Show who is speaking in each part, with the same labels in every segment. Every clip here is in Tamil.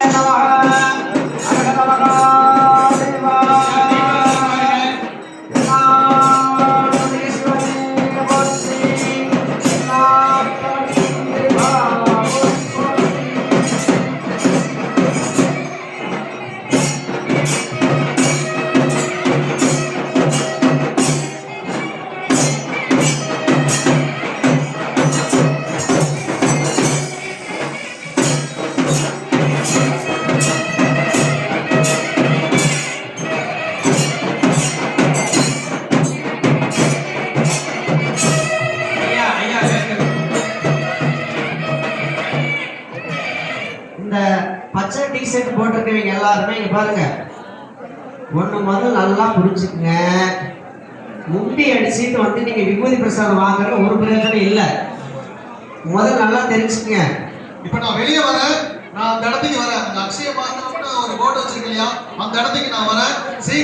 Speaker 1: Abantu. முண்டி அடிச்சுட்டு வந்து நீங்க விபூதி பிரசாதம் வாங்குறது ஒரு பிரயோஜனம் இல்ல. முதல் நல்லா தெரிஞ்சுக்கங்க.
Speaker 2: இப்ப நான் வெளியே வரேன். நான் அந்த இடத்துக்கு வரேன். அந்த அக்ஷய பாத்திரம்னு ஒரு போர்டு வச்சிருக்கலையா அந்த இடத்துக்கு நான் வரேன். சீ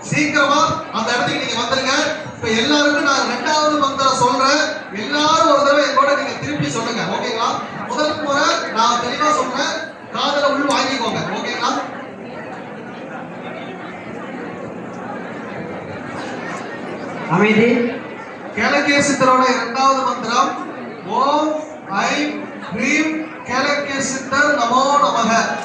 Speaker 2: சீக்கிரமா அந்த இடத்துக்கு நீங்க வந்துருங்க. இப்ப எல்லாருக்கும் நான் ரெண்டாவது மந்திரம் சொல்றேன். எல்லாரும் ஒரு தடவை என் கூட நீங்க திருப்பி சொல்லுங்க. ஓகேங்களா? முதல் முறை நான் தெளிவா சொல்றேன். காதல உள் வாங்கிக்கோங்க. ஓகேங்களா?
Speaker 1: அமைதி.
Speaker 2: கேலகேசித்தரோட இரண்டாவது மந்திரம் ஓம் ஐம் ஹ்ரீம் கேலகேசித்தர் நமோ நமக.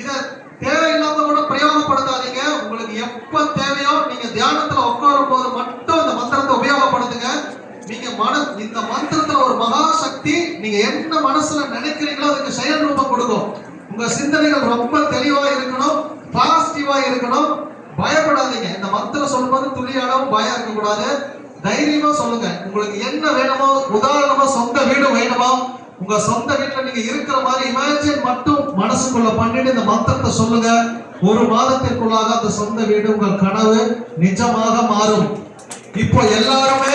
Speaker 2: இதை தேவையில்லாம கூட பிரயோகப்படுத்தாதீங்க. உங்களுக்கு எப்ப தேவையோ நீங்க தியானத்துல உட்காரும் போது மட்டும் இந்த மந்திரத்தை உபயோகப்படுத்துங்க. நீங்க மன இந்த மந்திரத்துல ஒரு மகா சக்தி நீங்க என்ன மனசுல நினைக்கிறீங்களோ அதுக்கு செயல் ரூபம் கொடுக்கும். உங்க சிந்தனைகள் ரொம்ப தெளிவா இருக்கணும் பாசிட்டிவா இருக்கணும். பயப்படாதீங்க. இந்த மந்திரம் சொல்லும்போது துளி அளவு பயம் இருக்கக்கூடாது. தைரியமா சொல்லுங்க. உங்களுக்கு என்ன வேணுமோ உதாரணம் உங்க சொந்த வீட்டுல நீங்க இருக்கிற மாதிரி இமேஜின் மட்டும் மனசுக்குள்ள பண்ணிட்டு இந்த மந்திரத்தை சொல்லுங்க. ஒரு மாதத்திற்குள்ளாக அந்த சொந்த வீடு உங்கள் கனவு நிஜமாக மாறும். இப்போ எல்லாருமே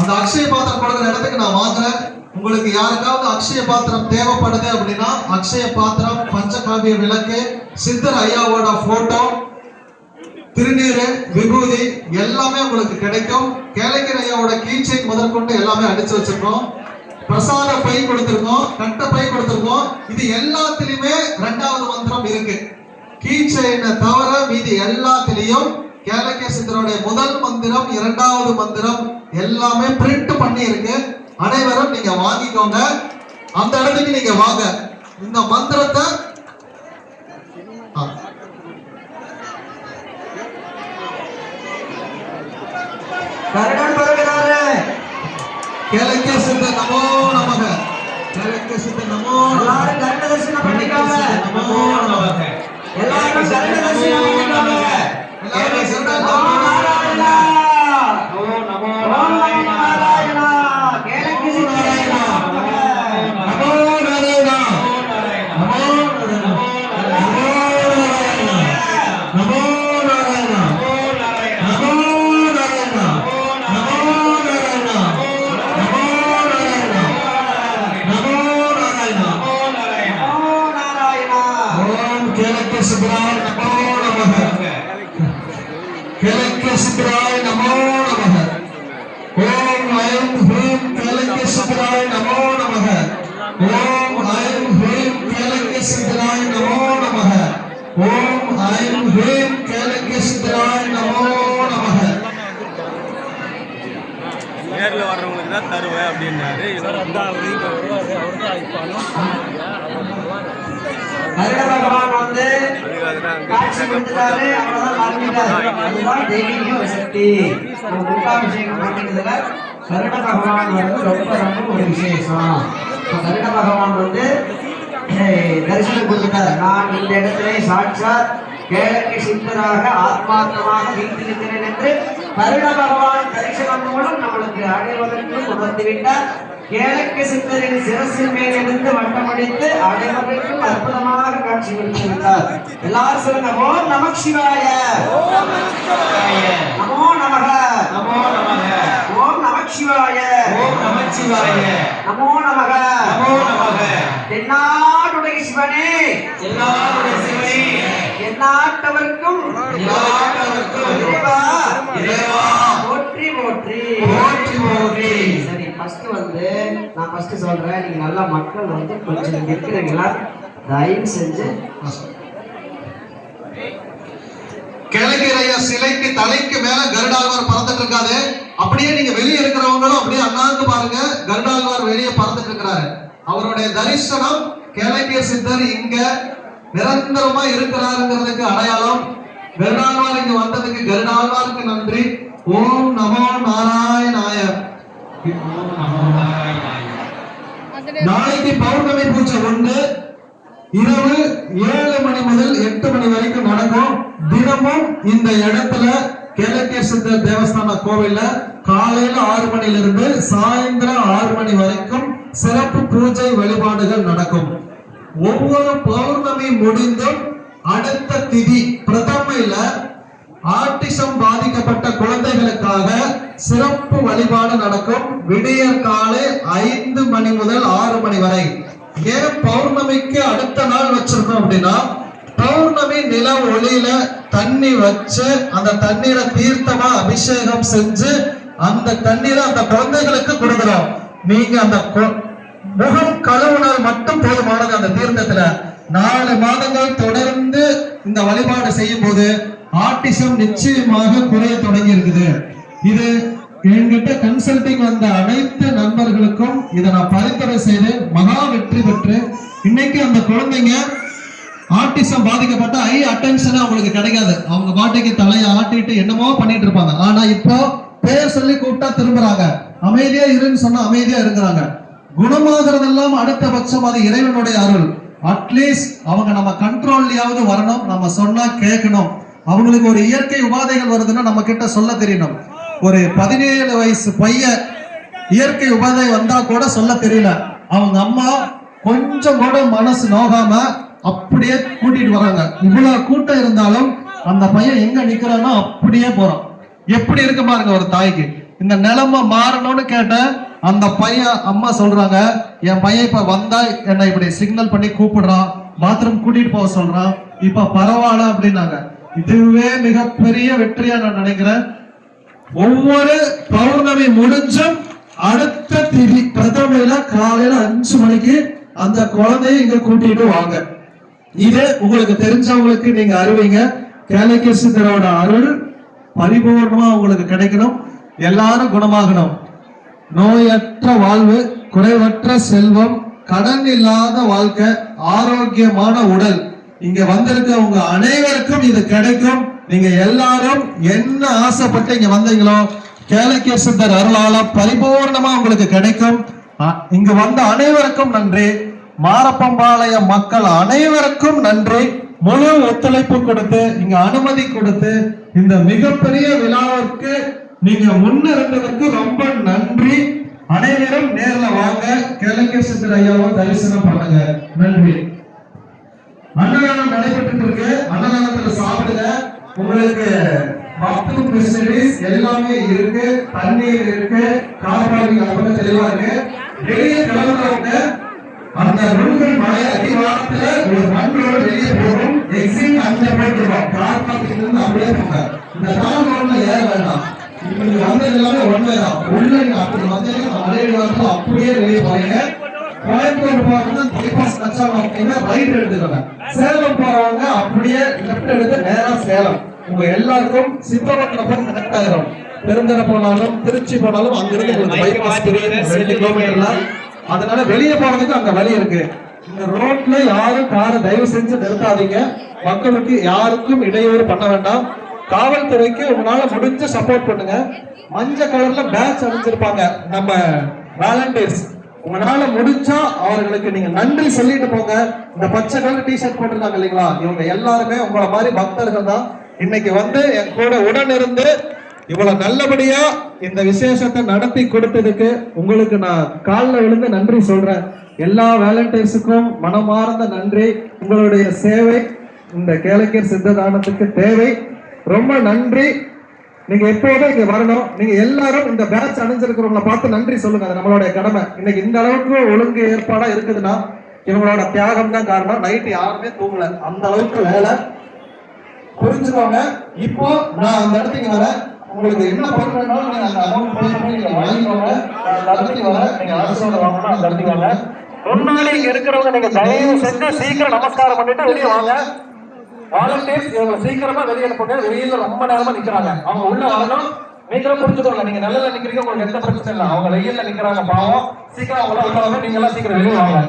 Speaker 2: அந்த அக்ஷய பாத்திரம் கொடுக்குற இடத்துக்கு நான் வாங்குறேன். உங்களுக்கு யாருக்காவது அக்ஷய பாத்திரம் தேவைப்படுது அப்படின்னா அக்ஷய பாத்திரம் பஞ்சகாவிய விளக்கு சித்தர் ஐயாவோட போட்டோ விபூதி எல்லாமே உங்களுக்கு கிடைக்கும். கேளக்கர் ஐயாவோட கீச்சைன் முதற்கொண்டு எல்லாமே அடிச்சு வச்சிருக்கோம். பிரசாத பை கொடுத்திருக்கோம் கட்ட பை கொடுத்திருக்கோம். இது எல்லாத்துலயுமே ரெண்டாவது மந்திரம் இருக்கு. கீச்சைனை தவிர மீதி எல்லாத்திலையும் கேளக்கே சித்தருடைய முதல் மந்திரம் இரண்டாவது மந்திரம் எல்லாமே பிரிண்ட் பண்ணி இருக்கு. அனைவரும் நீங்க வாங்கிக்கோங்க. அந்த இடத்துக்கு நீங்க வாங்க. இந்த மந்திரத்தை
Speaker 1: கருடன் பருகிறாரு
Speaker 2: கேளக்கே சித்த நமோ நமக. கேளக்கே சித்த நமோ
Speaker 1: எல்லாரும் கருட தரிசனம் பண்ணிக்கோங்க.
Speaker 2: நமோ நமக.
Speaker 1: எல்லாரும் கருட தரிசனம் பண்ணிக்கோங்க.
Speaker 2: எல்லாரும் சித்த நமோ
Speaker 3: நமோ நமோ
Speaker 1: கேளக்கே
Speaker 2: சித்தராய நமோ நமக ஓம் ஐம் ஹ்ரீம் கேளக்கே சித்தராய நமோ நமக ஓம் ஐம் ஹ்ரீம் கேளக்கே சித்தராய நமோ நமக ஓம் ஐம் ஹ்ரீம் கேளக்கே சித்தராய நமோ நமக
Speaker 3: நேர்ல வர்றவங்களுக்கு தான் தருவேன் அப்படின்னாரு இவர் வந்து அவரு இங்க வருவாரு அவரு தான் அழைப்பாலும்
Speaker 1: கருட பகவான் வந்து ரொம்ப ரொம்ப ஒரு விசேஷம். கருட பகவான் வந்து தரிசனம் கொடுத்துட்டார். நான் இந்த இடத்திலே சாட்சாத் கேளக்கு சிந்தராக ஆத்மாத்தமாக வீட்டிருக்கிறேன் என்று கருண பகவான் தரிசனம் மூலம் நம்மளுக்கு அடைவதற்கு உணர்ந்துவிட்டார் கேளக்கு சித்தரின் சிரசின் மேல் இருந்து வட்டமடித்து அடைவதற்கும் அற்புதமாக காட்சி கொடுத்து விட்டார். எல்லாரும் சொல்லுங்க ஓம் நம சிவாய. நமோ நமக.
Speaker 3: நமோ நமக.
Speaker 1: ஓம் நம சிவாய.
Speaker 3: ஓம் நமச்சிவாய
Speaker 1: நமோ நமக.
Speaker 3: நமோ நமக.
Speaker 1: தென்னாடுடைய சிவனே.
Speaker 3: எல்லாருடைய சிவனே.
Speaker 1: எந்நாட்டவர்க்கும்
Speaker 3: எல்லாட்டவர்க்கும்
Speaker 1: இறைவா.
Speaker 3: இறைவா.
Speaker 1: போற்றி போற்றி.
Speaker 3: போற்றி போற்றி.
Speaker 1: சரி ஃபர்ஸ்ட் வந்து நான் ஃபர்ஸ்ட் சொல்றேன். நீங்க நல்லா மக்கள் வந்து கொஞ்சம் இங்க இருக்கிறீங்களா தயவு செஞ்சு
Speaker 2: கிழக்கிறைய சிலைக்கு தலைக்கு மேல கருடாழ்வார் பறந்துட்டு இருக்காது அப்படியே நீங்க வெளியே இருக்கிறவங்களும் அப்படியே அண்ணாந்து பாருங்க. கருடாழ்வார் வெளியே பறந்துட்டு இருக்கிறாரு. அவருடைய தரிசனம் கிழக்கிய சித்தர் இங்க நிரந்தரமா இருக்கிறாருங்கிறதுக்கு அடையாளம் கருடாழ்வார் இங்க வந்ததுக்கு கருடாழ்வாருக்கு நன்றி. ஓம் நமோ நாராயணாய. நாளைக்கு பௌர்ணமி பூஜை உண்டு. இரவு ஏழு மணி முதல் எட்டு மணி வரைக்கும் நடக்கும். தினமும் இந்த இடத்துல கிழக்கே சித்தர் தேவஸ்தான கோவில்ல காலையில ஆறு மணிலிருந்து சாயந்தரம் ஆறு மணி வரைக்கும் சிறப்பு பூஜை வழிபாடுகள் நடக்கும். ஒவ்வொரு பௌர்ணமி முடிந்தும் அடுத்த திதி பிரதமையில ஆட்டிசம் பாதிக்கப்பட்ட குழந்தைகளுக்காக சிறப்பு வழிபாடு நடக்கும். விடிய காலை ஐந்து மணி முதல் ஆறு மணி வரை. ஏன் பௌர்ணமிக்கு அடுத்த நாள் வச்சிருக்கோம் அப்படின்னா பௌர்ணமி நில ஒளியில தண்ணி வச்சு அந்த தண்ணீரை தீர்த்தமா அபிஷேகம் செஞ்சு அந்த தண்ணீரை அந்த குழந்தைகளுக்கு கொடுக்குறோம். நீங்க அந்த கு- முகம் கழுவுனால் மட்டும் போதுமானது அந்த தீர்த்தத்துல. நாலு மாதங்கள் தொடர்ந்து இந்த வழிபாடு செய்யும் போது ஆட்டிசம் நிச்சயமாக குறைய தொடங்கி இருக்குது. இது என்கிட்ட கன்சல்டிங் வந்த அனைத்து நண்பர்களுக்கும் இதை நான் பரிந்துரை செய்து மகா வெற்றி பெற்று இன்னைக்கு அந்த குழந்தைங்க ஆட்டிசம் பாதிக்கப்பட்ட ஐ அட்டென்ஷன் அவங்களுக்கு கிடைக்காது. அவங்க பாட்டுக்கு தலையை ஆட்டிட்டு என்னமோ பண்ணிட்டு இருப்பாங்க. ஆனா இப்போ பேர் சொல்லி கூப்பிட்டா திரும்புறாங்க. அமைதியா இருன்னு சொன்னா அமைதியா இருக்கிறாங்க. குணமாகறதெல்லாம் அடுத்த பட்சம் அது இறைவனுடைய அருள். அட்லீஸ்ட் அவங்க நம்ம கண்ட்ரோல்லையாவது வரணும். நம்ம சொன்னா கேட்கணும் அவங்களுக்கு ஒரு இயற்கை உபாதைகள் வருதுன்னா நம்ம கிட்ட சொல்ல தெரியணும். ஒரு பதினேழு வயசு பையன் இயற்கை உபாதை வந்தா கூட சொல்ல தெரியல. அவங்க அம்மா கொஞ்சம் கூட மனசு நோகாம அப்படியே கூட்டிட்டு வராங்க. இவ்வளவு கூட்டம் இருந்தாலும் அந்த பையன் எங்க நிக்கிறானோ அப்படியே போறான். எப்படி இருக்கு பாருங்க ஒரு தாய்க்கு. இந்த நிலைமை மாறணும்னு கேட்டேன். அந்த பையன் அம்மா சொல்றாங்க என் பையன் இப்ப வந்தா என்னை இப்படி சிக்னல் பண்ணி கூப்பிடுறான் பாத்ரூம் கூட்டிட்டு போக சொல்றான். இப்ப பரவாயில்ல அப்படின்னாங்க. இதுவே மிகப்பெரிய வெற்றியா நான் நினைக்கிறேன். ஒவ்வொரு பௌர்ணமி முடிஞ்சும் அடுத்த திதி பிரதமையில காலையில அஞ்சு மணிக்கு அந்த குழந்தைய இங்க கூட்டிட்டு வாங்க. இது உங்களுக்கு தெரிஞ்சவங்களுக்கு நீங்க அறிவிங்க. கேலக்கிய அருள் பரிபூர்ணமா உங்களுக்கு கிடைக்கணும். எல்லாரும் குணமாகணும். நோயற்ற வாழ்வு குறைவற்ற செல்வம் கடன் இல்லாத வாழ்க்கை ஆரோக்கியமான உடல். இங்க வந்திருக்க உங்க அனைவருக்கும் இது கிடைக்கும். நீங்க எல்லாரும் என்ன ஆசைப்பட்டு இங்க வந்தீங்களோ கேலக்கிய சித்தர் அருளால பரிபூர்ணமா உங்களுக்கு கிடைக்கும். அ- இங்க வந்த அனைவருக்கும் நன்றி. மாரப்பம்பாளையம் மக்கள் அனைவருக்கும் நன்றி. முழு ஒத்துழைப்பு கொடுத்து இங்க அனுமதி கொடுத்து இந்த மிகப்பெரிய விழாவிற்கு நீங்க முன்னிருந்ததற்கு ரொம்ப நன்றி. அனைவரும் நேர்ல வாங்க. கிழக்கு சித்தர் ஐயாவை தரிசனம் பண்ணுங்க. நன்றி. அன்னதானம் நடைபெற்று இருக்கு. அன்னதானத்துல சாப்பிடுங்க. உங்களுக்கு பாத்ரூம் ஃபெசிலிட்டிஸ் எல்லாமே இருக்கு. தண்ணீர் இருக்கு. கார் பார்க்கிங் அப்படி தெளிவா இருக்கு. வெளியே கிளம்புறவங்க அந்த நுண்கள் மழை அதிகாரத்துல ஒரு வண்டியோட வெளியே போகும் எக்ஸிட் அங்கே போட்டுருவோம் கார் பார்க்கிங் இருந்து அப்படியே போங்க. இந்த தாழ்வு ஏற வேண்டாம். இப்ப வந்தது எல்லாமே ஒன்வே தான் உள்ள அப்படி அப்படியே வெளியே போறீங்க. கோயம்புத்தூர் போறவங்க பைபாஸ் கச்சா ரைட் எடுத்துக்கோங்க. சேலம் போறவங்க அப்படியே லெஃப்ட் எடுத்து நேரா சேலம். உங்க எல்லாருக்கும் சித்தவட்டில் போய் கனெக்ட் ஆயிரும் பெருந்தர போனாலும் திருச்சி போனாலும் அங்க உங்களுக்கு பைபாஸ் தெரியுது ரெண்டு கிலோமீட்டர்ல அதனால வெளியே போறதுக்கு அங்க வழி இருக்கு. இந்த ரோட்ல யாரும் காரை தயவு செஞ்சு நிறுத்தாதீங்க. மக்களுக்கு யாருக்கும் இடையூறு பண்ண வேண்டாம். காவல்துறைக்கு உங்களால முடிஞ்ச சப்போர்ட் பண்ணுங்க. மஞ்சள் கலர்ல பேட்ச் அணிஞ்சிருப்பாங்க. நம்ம வாலண்டியர்ஸ் உங்களால முடிஞ்சா அவர்களுக்கு நீங்க நன்றி சொல்லிட்டு போங்க. இந்த பச்சை கலர் டிஷர்ட் போட்டிருக்காங்க இல்லைங்களா? இவங்க எல்லாருமே உங்களை மாதிரி பக்தர்கள் தான். இன்னைக்கு வந்து என் கூட உடன் இருந்து இவ்வளவு நல்லபடியா இந்த விசேஷத்தை நடத்தி கொடுத்ததுக்கு உங்களுக்கு நான் காலில் விழுந்து நன்றி சொல்றேன். எல்லா வேலண்டைன்ஸுக்கும் மனமார்ந்த நன்றி. உங்களுடைய சேவை இந்த கேளக்கர் சித்ததானத்துக்கு தேவை. ரொம்ப நன்றி. நீங்க எப்போதும் இங்க வரணும். நீங்க எல்லாரும் இந்த பேட்ச் அணிஞ்சிருக்கிறவங்கள பார்த்து நன்றி சொல்லுங்க. அது நம்மளுடைய கடமை. இன்னைக்கு இந்த அளவுக்கு ஒழுங்கு ஏற்பாடா இருக்குதுன்னா இவங்களோட தியாகம் தான் காரணம். நைட்டு யாருமே தூங்கல. அந்த அளவுக்கு வேலை. புரிஞ்சுக்கோங்க. இப்போ நான் அந்த இடத்துக்கு வரேன். உங்களுக்கு என்ன பொருள் நீங்க அந்த அமௌண்ட் பே பண்ணி நீங்க வாங்கிக்கோங்க. அந்த இடத்துக்கு வரேன். நீங்க அரசோட வாங்கணும் அந்த இடத்துக்கு வாங்க. முன்னாடி இங்க இருக்கிறவங்க நீங்க தயவு செஞ்சு சீக்கிரம் நமஸ்காரம் பண்ணிட்டு வெளியே வாங்க. வாலண்டியர்ஸ் இவங்க சீக்கிரமா வெளியே அனுப்புங்க வெளியில ரொம்ப நேரமா நிக்கிறாங்க. அவங்க உள்ள வரணும். நீங்களும் புரிஞ்சுக்கோங்க. நீங்க நல்ல நிக்கிறீங்க உங்களுக்கு எந்த பிரச்சனை இல்லை. அவங்க வெயில்ல நிக்கிறாங்க பாவம். சீக்கிரம் அவங்கள உள்ள வாங்க நீங்க எல்லாம் சீக்கிரம் வெளியே வாங்க.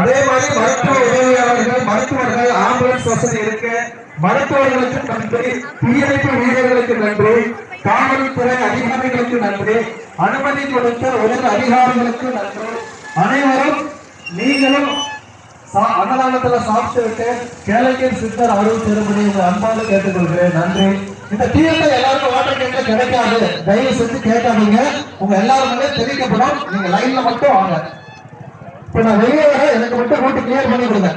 Speaker 2: அதே மாதிரி மருத்துவ உதவியாளர்கள் மருத்துவர்கள் ஆம்புலன்ஸ் வசதி இருக்கு மருத்துவர்களுக்கு நன்றி தீயணைப்பு வீரர்களுக்கு நன்றி காவல்துறை அதிகாரிகளுக்கு நன்றி அனுமதி கொடுத்த உயர் அதிகாரிகளுக்கு நன்றி. அனைவரும் நீங்களும் அன்னதானத்துல சாப்பிட்டு விட்டு சித்தர் அருள் திருமணி உங்க அன்பாக கேட்டுக்கொள்கிறேன். நன்றி. இந்த தீயத்தை எல்லாருக்கும் வாட்டர் கேட்க கிடைக்காது. தயவு செஞ்சு கேட்காதீங்க. உங்க எல்லாருமே தெரிவிக்கப்படும். நீங்க லைன்ல மட்டும் வாங்க. இப்ப நான் வெளியே எனக்கு மட்டும் ரூட் கிளியர் பண்ணி கொடுங்க.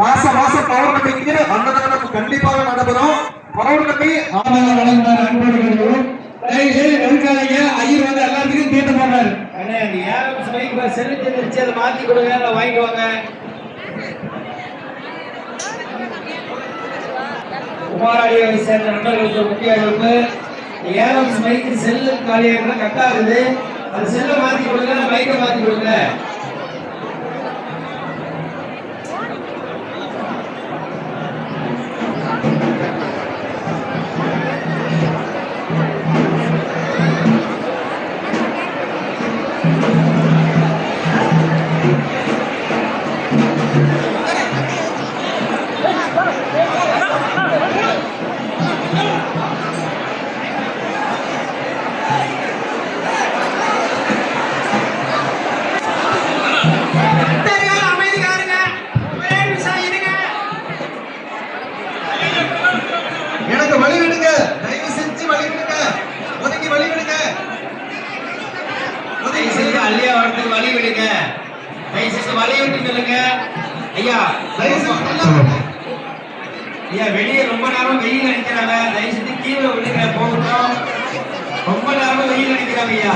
Speaker 2: மாசம் மாசம் பௌர்ணமிக்கு அன்னதானம் கண்டிப்பாக நடைபெறும். பௌர்ணமி ஆனந்த வழங்குகிற அன்பர்களும்
Speaker 4: தயவு செய்து நெருக்காதீங்க ஐயர் வந்து எல்லாத்துக்கும் தீர்த்து போடுறாரு.
Speaker 3: அண்ணே அந்த ஏரம் சபைக்கு செலுத்தி நிறுத்தி அதை மாத்தி கொடுங்க அதை வாங்கிக்குவாங்க குமாராடியை சேர்ந்த நண்பர்களுக்கு முக்கிய அறிவிப்பு ஏரம் மைக்கு செல்லு காலியாக கட்டா இருக்குது அந்த செல்லை மாத்தி கொடுங்க அந்த மைக்கை மாத்தி கொடுங்க.
Speaker 2: வழி விடுங்க. தயவு செஞ்சு வழி ஒதுக்கி வழி
Speaker 3: உதவி செய்து அள்ளியா வரத்துக்கு வழி தயவு செஞ்சு வழி நில்லுங்க. ஐயா
Speaker 2: தயவு
Speaker 3: ஐயா வெளியே ரொம்ப நேரம் வெயில் அடிக்கிறாங்க தயவு செஞ்சு கீழே விடுங்க போகட்டும். ரொம்ப நேரம் வெயில் அடிக்கிறாங்க ஐயா.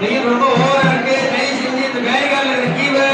Speaker 3: வெயில் ரொம்ப ஓவரா இருக்கு. தயவு செஞ்சு இந்த வேலைக்கால இருக்க கீழே